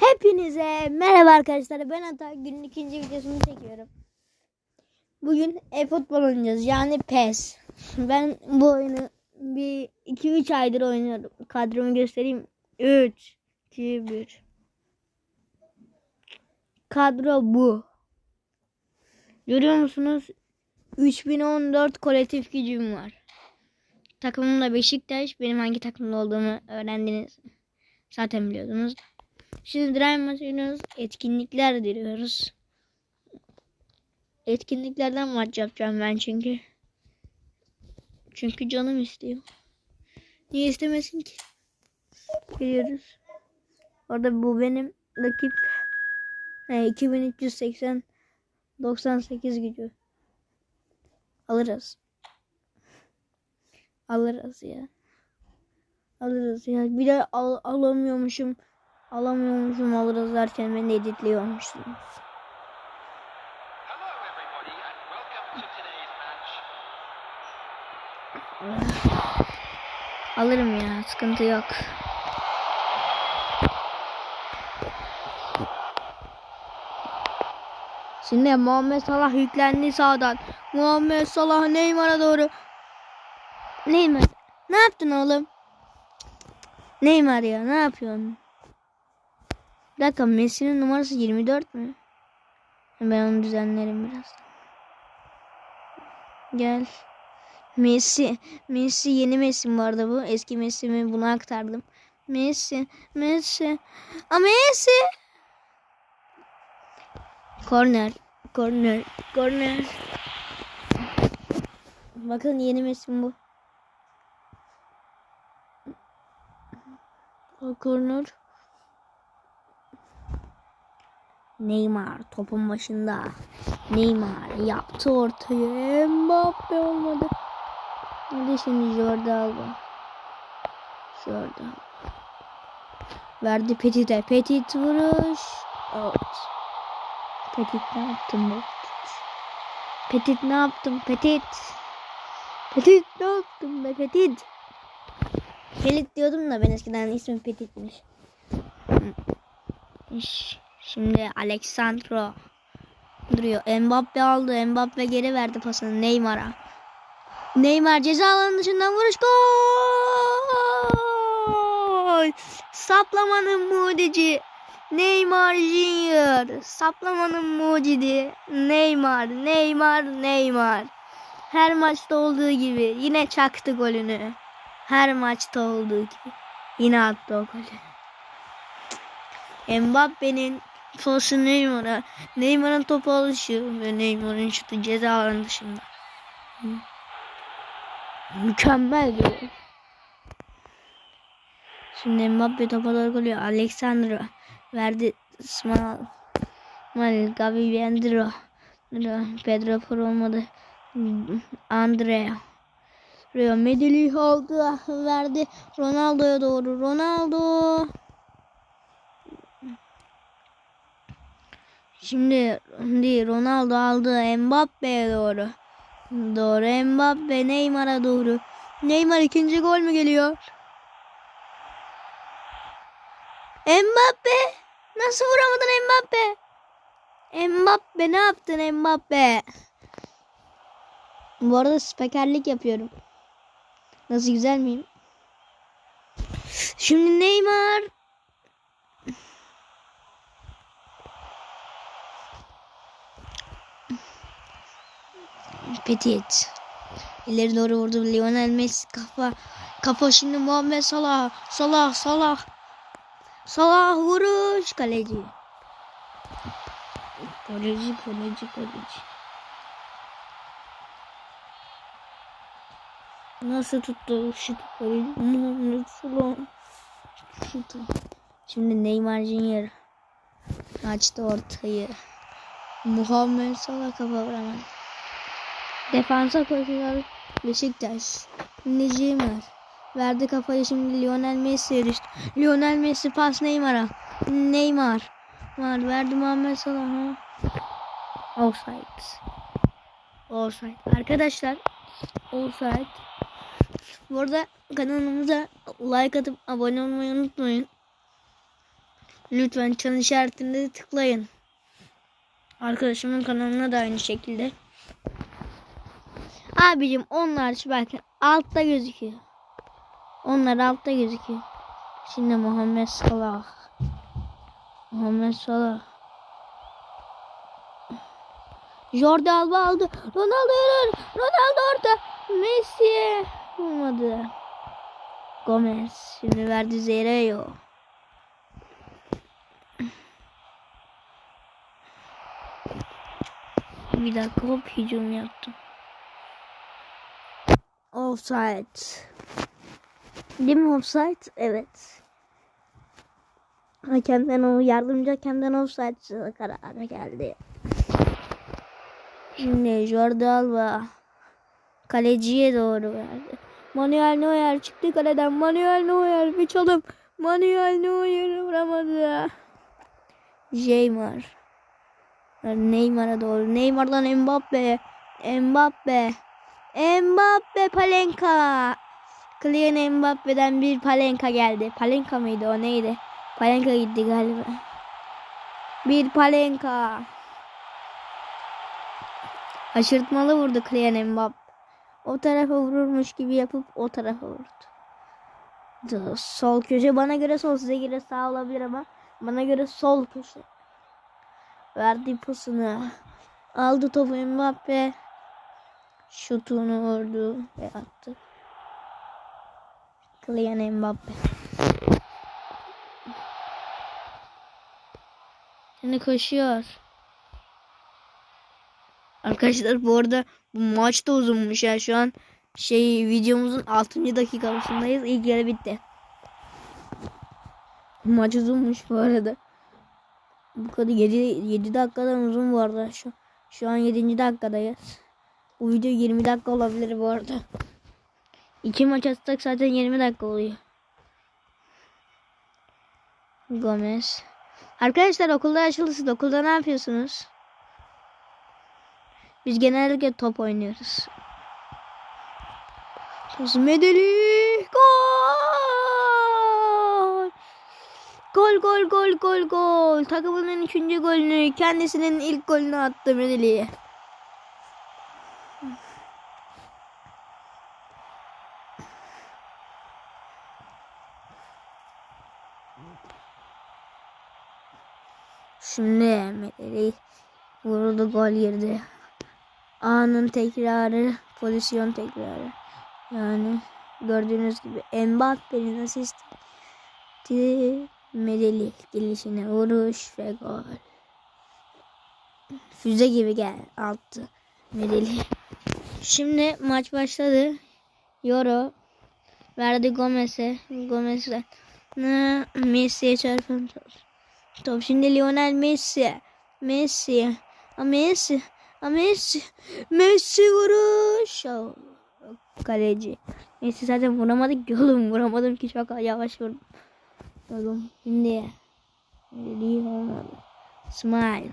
Hepinize merhaba arkadaşlar. Ben Ata. Günün ikinci videosunu çekiyorum. Bugün e-futbol oynayacağız. Yani PES. Ben bu oyunu bir 2-3 aydır oynuyorum. Kadromu göstereyim. 3, 2, 1. Kadro bu. Görüyor musunuz? 3014 kolektif gücüm var. Takımım da Beşiktaş. Benim hangi takımda olduğumu öğrendiniz. Zaten biliyordunuz. Şimdi Drive oynuyoruz. Etkinlikler diliyoruz. Etkinliklerden maç yapacağım ben çünkü. Çünkü canım istiyor. Niye istemesin ki? Biliyoruz. Orada bu benim rakip. He, 2380 98 gücü. Alırız. Alırız ya. Alırız ya. Bir de al, alamıyormuşum. Alamıyormuşum alırız derken beni editliyormuşsunuz. Alırım ya sıkıntı yok. Şimdi Muhammed Salah yüklendi sağdan. Muhammed Salah Neymar'a doğru. Neymar ne yaptın oğlum? Neymar ya ne yapıyorsun? Bir dakika Messi'nin numarası 24 mü? Ben onu düzenlerim biraz. Gel. Messi. Messi yeni Messi mi vardı bu? Eski Messi mi? Bunu aktardım. Messi. Messi. A Messi. Corner. Corner. Corner. Bakın yeni Messi bu? O Neymar topun başında. Neymar yaptı ortaya. Mbappe olmadı. Hadi şimdi Jordi Alba. Jordi Alba. Verdi Petit'e. Petit vuruş. Out. Petit ne yaptın be? Petit ne yaptın? Petit. Petit ne yaptın be Petit? Pelit diyordum da ben eskiden ismim Petit'miş. İş. Şimdi Alexandro duruyor. Mbappe aldı. Mbappe geri verdi pasını Neymar'a. Neymar ceza alanı dışından vuruş gol. Saplamanın mucici Neymar Junior. Saplamanın mucidi Neymar, Neymar, Neymar. Her maçta olduğu gibi yine çaktı golünü. Her maçta olduğu gibi yine attı o golü. Mbappe'nin pası Neymar'a. Neymar'ın topu alışı ve Neymar'ın şutu ceza alanı dışında. Mükemmel bir. Şimdi Mbappe topa doğru geliyor. Alexandro verdi. Small. Mal Gavi Vendro. Pedro Por olmadı. Andrea. Rio Medeli aldı. Verdi. Ronaldo'ya doğru. Ronaldo. Şimdi şimdi Ronaldo aldı Mbappe'ye doğru. Doğru Mbappe Neymar'a doğru. Neymar ikinci gol mü geliyor? Mbappe nasıl vuramadın Mbappe? Mbappe ne yaptın Mbappe? Bu arada spekerlik yapıyorum. Nasıl güzel miyim? Şimdi Neymar Petit. İleri doğru vurdu. Lionel Messi kafa. Kafa şimdi Muhammed Salah. Salah Salah. Salah vuruş. Kaleci. Kaleci kaleci kaleci. Nasıl tuttu kaleci? Muhammed Salah. Şutu. Şimdi Neymar Junior. Açtı ortayı. Muhammed Salah kafa vuramadı. Defansa koşuyor Beşiktaş. Necim var. Verdi kafayı şimdi Lionel Messi'ye düştü. Lionel Messi pas Neymar'a. Neymar. Var verdi Muhammed Salah'a. Offside. Offside. Arkadaşlar offside. Bu arada kanalımıza like atıp abone olmayı unutmayın. Lütfen çan işaretini de tıklayın. Arkadaşımın kanalına da aynı şekilde. Abicim onlar şu bakın altta gözüküyor. Onlar altta gözüküyor. Şimdi Muhammed Salah. Muhammed Salah. Jordi Alba aldı. Ronaldo yürür. Ronaldo orta. Messi. Olmadı. Gomez. Şimdi verdi Zereo. Bir dakika hop hücum yaptım. Offside. Değil mi offside? Evet. Hakemden o yardımcı hakemden offside kararı geldi. Şimdi Jordi Alba kaleciye doğru verdi. Manuel Neuer çıktı kaleden. Manuel Neuer bir çalım. Manuel Neuer vuramadı. Neymar. Neymar'a doğru. Neymar'dan Mbappe. Mbappe. Mbappe Palenka. Kylian Mbappe'den bir Palenka geldi. Palenka mıydı o neydi? Palenka gitti galiba. Bir Palenka. Aşırtmalı vurdu Kylian Mbappe. O tarafa vururmuş gibi yapıp o tarafa vurdu. Sol köşe bana göre sol size göre sağ olabilir ama bana göre sol köşe. Verdi pasını. Aldı topu Mbappe. Şutunu vurdu ve attı. Kylian Mbappe. Şimdi koşuyor. Arkadaşlar bu arada bu maç da uzunmuş ya şu an şey videomuzun 6. dakikasındayız. İlk yarı bitti. Maç uzunmuş bu arada. Bu kadar 7, 7 dakikadan uzun bu arada. Şu, şu an 7. dakikadayız. Bu video 20 dakika olabilir bu arada. İki maç atsak zaten 20 dakika oluyor. Gomez. Arkadaşlar okulda açılışın okulda ne yapıyorsunuz? Biz genellikle top oynuyoruz. Medeli gol! Gol gol gol gol gol. Takımının üçüncü golünü kendisinin ilk golünü attı Medeli. Şimdi Medeli vuruldu gol girdi. Anın tekrarı, pozisyon tekrarı. Yani gördüğünüz gibi Mbappe'nin asisti Medeli gelişine vuruş ve gol. Füze gibi gel attı Medeli. Şimdi maç başladı. Euro verdi Gomez'e. Gomez'den Messi'ye çarpan top. Top şimdi Lionel Messi. Messi. A Messi. A Messi. Messi vuruş. Kaleci. Messi zaten vuramadık ki oğlum. Vuramadım ki çok yavaş vurdum. Oğlum şimdi. Öyle olmadı. Smile.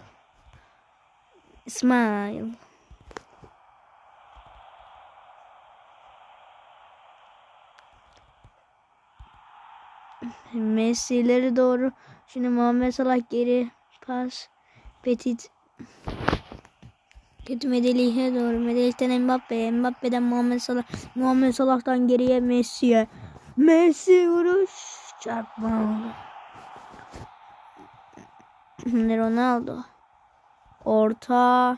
Smile. Messi'leri doğru. Şimdi Muhammed Salah geri pas. Petit. Kötü Medeli'ye doğru. Medeli'den Mbappe. Mbappe'den Muhammed Salah. Muhammed Salah'tan geriye Messi'ye. Messi vuruş. Çarpma Ronaldo. Orta.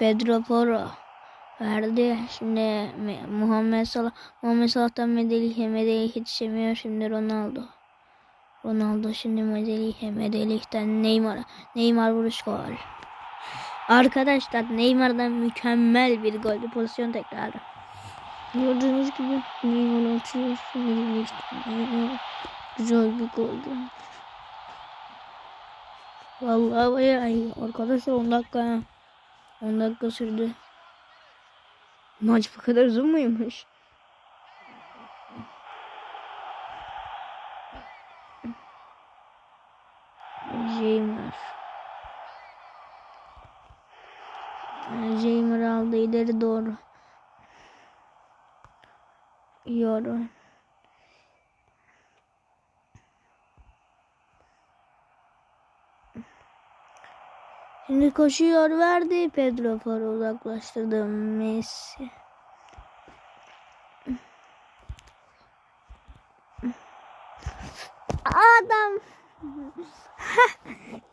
Pedro Porro verdi. Şimdi Me- Muhammed Salah Muhammed Salah'tan Medeli'ye Medeli yetişemiyor. Şimdi Ronaldo. Ronaldo şimdi Medeli'ye Medeli'den Neymar'a. Neymar vuruş gol. Arkadaşlar Neymar'dan mükemmel bir gol. Pozisyon tekrarı. Gördüğünüz gibi Neymar atıyor. Medeli Güzel bir goldü. Vallahi bayağı iyi. Arkadaşlar 10 dakika. 10 dakika sürdü. Maç bu kadar uzun muymuş? Jamer. Jamer aldı ileri doğru. Yorum. Şimdi koşuyor verdi. Pedro para uzaklaştırdı. Messi. Adam.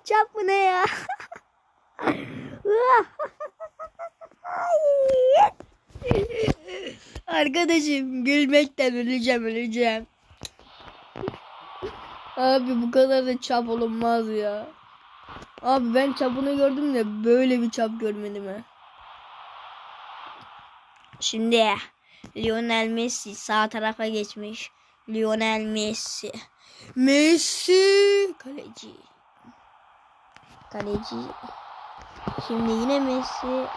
Çap bu ne ya? Arkadaşım gülmekten öleceğim öleceğim. Abi bu kadar da çap olunmaz ya. Abi ben çapını gördüm de böyle bir çap görmedim ha. Şimdi Lionel Messi sağ tarafa geçmiş. Lionel Messi. Messi kaleci. Kaleci. Şimdi yine Messi.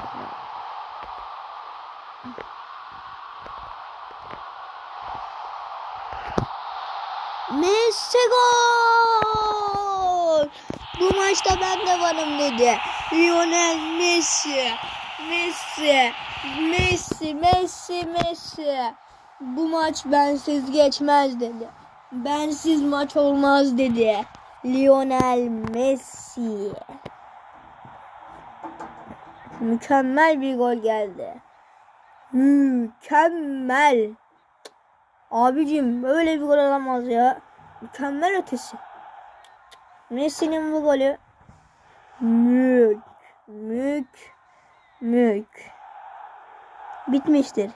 Messi gol! Bu maçta ben de varım dedi. Lionel Messi. Messi. Messi, Messi, Messi. Bu maç bensiz geçmez dedi. Bensiz maç olmaz dedi. Lionel Messi. Mükemmel bir gol geldi. Mükemmel. Abicim böyle bir gol olamaz ya. Mükemmel ötesi. Messi'nin bu golü mük mük mük bitmiştir.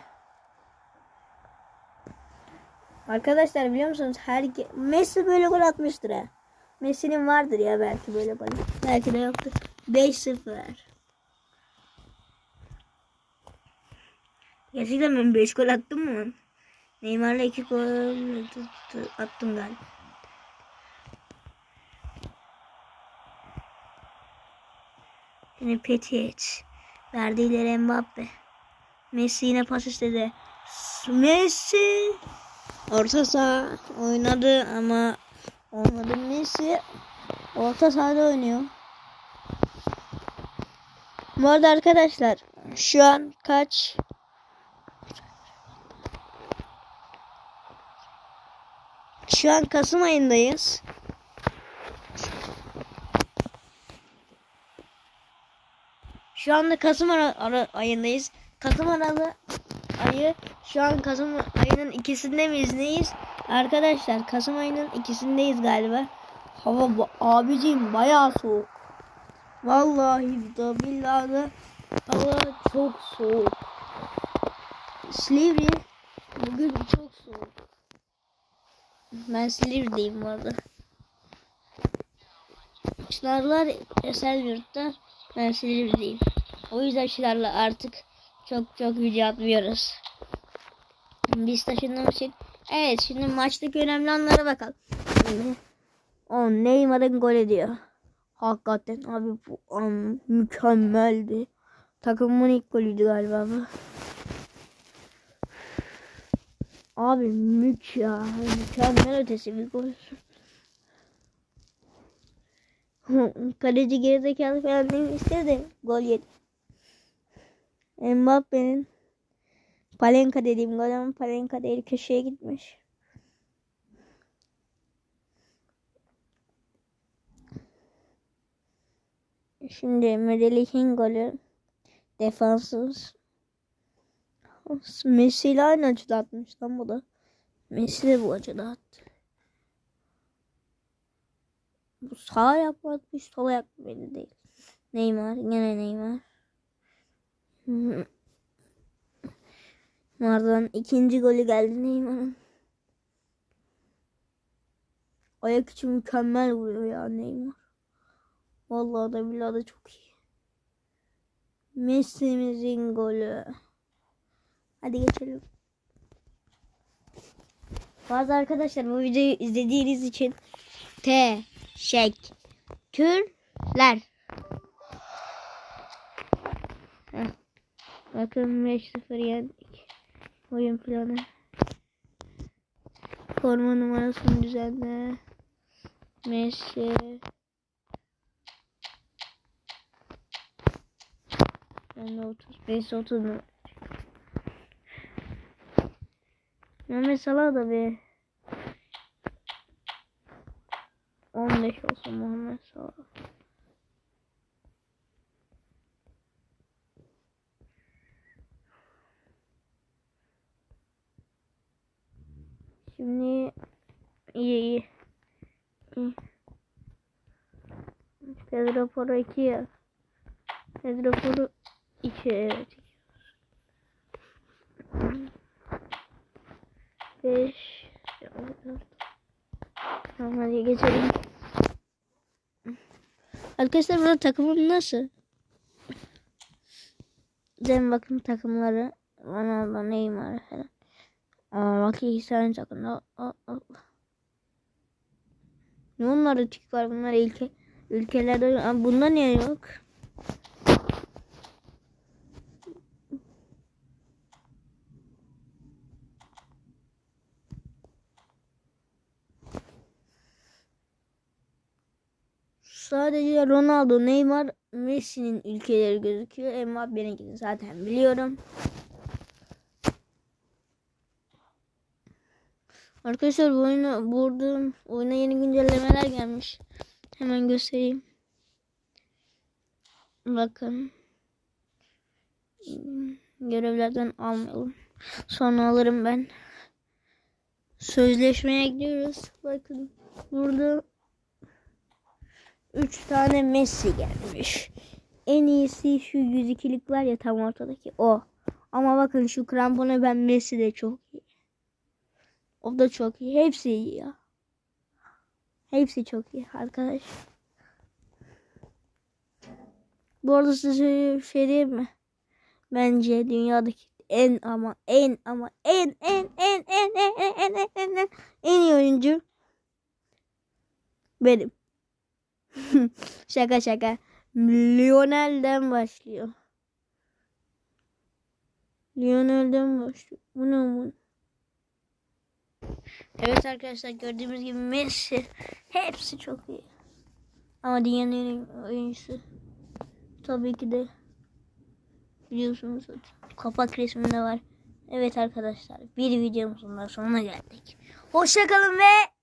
Arkadaşlar biliyor musunuz her Messi böyle gol atmıştır ha. Messi'nin vardır ya belki böyle gol. Belki de yoktur. 5-0. Gerçekten ben 5 gol attım mı? Neymar'la 2 gol attım galiba. Yine Petit. Verdiğileri Mbappe. Messi yine pas istedi. Messi. Orta saha oynadı ama olmadı. Messi orta sahada oynuyor. Bu arada arkadaşlar şu an kaç? Şu an Kasım ayındayız. Şu anda Kasım ara, ara- ayındayız. Kasım aralı ayı şu an Kasım ayının ikisinde miyiz neyiz? Arkadaşlar Kasım ayının ikisindeyiz galiba. Hava ba- abicim bayağı soğuk. Vallahi da billahi de hava çok soğuk. Silivri bugün çok soğuk. Ben Silivri'deyim bu arada. Çınarlar Esenyurt'ta ben Silivri'deyim. O yüzden Çınar'la artık çok çok video atmıyoruz. Biz taşındığımız için. Evet şimdi maçtaki önemli anlara bakalım. O Neymar'ın gol ediyor. Hakikaten abi bu an mükemmeldi. Takımın ilk golüydü galiba bu. Abi mük ya. Mükemmel ötesi bir gol. Kaleci gerizekalı falan değil istedi. Gol yedi. Mbappe'nin Palenka dediğim gol ama Palenka değil köşeye gitmiş. Şimdi Medelih'in golü defansız. Messi ile aynı açıda atmış lan bu da. Messi de bu açıda attı. Bu sağ ayak mı atmış sol ayak mı değil. Neymar yine Neymar. Neymar'dan ikinci golü geldi Neymar'ın. Ayak içi mükemmel vuruyor ya Neymar. Vallahi da billahi da çok iyi. Messi'mizin golü. Hadi geçelim. Bazı arkadaşlar bu videoyu izlediğiniz için teşekkürler. Heh. Bakın 5-0 yendik. Oyun planı. Forma numarasını düzenle. Messi. Ben de 30. Birisi 30 numara. Mehmet Salah da bir 15 olsun Muhammed Salah. Şimdi iyi iyi. Pedro Poro 2 ya. Pedro Poro 2 evet. 5 Tamam hadi geçelim. Arkadaşlar burada takımım nasıl? Demin bakın takımları. Ronaldo, Neymar falan. Aa bak iki tane takım. Ne onlarda tik var bunlar ülke ülkelerde Aa, bunda niye yok? Sadece Ronaldo, Neymar, Messi'nin ülkeleri gözüküyor. Mbappe'ninkini zaten biliyorum. Arkadaşlar bu oyuna burada oyuna yeni güncellemeler gelmiş. Hemen göstereyim. Bakın. Görevlerden almayalım. Sonra alırım ben. Sözleşmeye gidiyoruz. Bakın burada 3 tane Messi gelmiş. En iyisi şu 102'lik var ya tam ortadaki o. Ama bakın şu kramponu ben Messi de çok iyi. O da çok iyi. Hepsi iyi ya. Hepsi çok iyi arkadaş. Bu arada size bir şey diyeyim mi? Bence dünyadaki en ama en ama en en en en en en en en en en iyi oyuncu benim. şaka şaka. Lionel'den başlıyor. Lionel'den başlıyor. Bu ne bu? Evet arkadaşlar gördüğümüz gibi Messi hepsi çok iyi. Ama dünyanın oyuncusu tabii ki de biliyorsunuz kapak resminde var. Evet arkadaşlar bir videomuzun da sonuna geldik. Hoşçakalın ve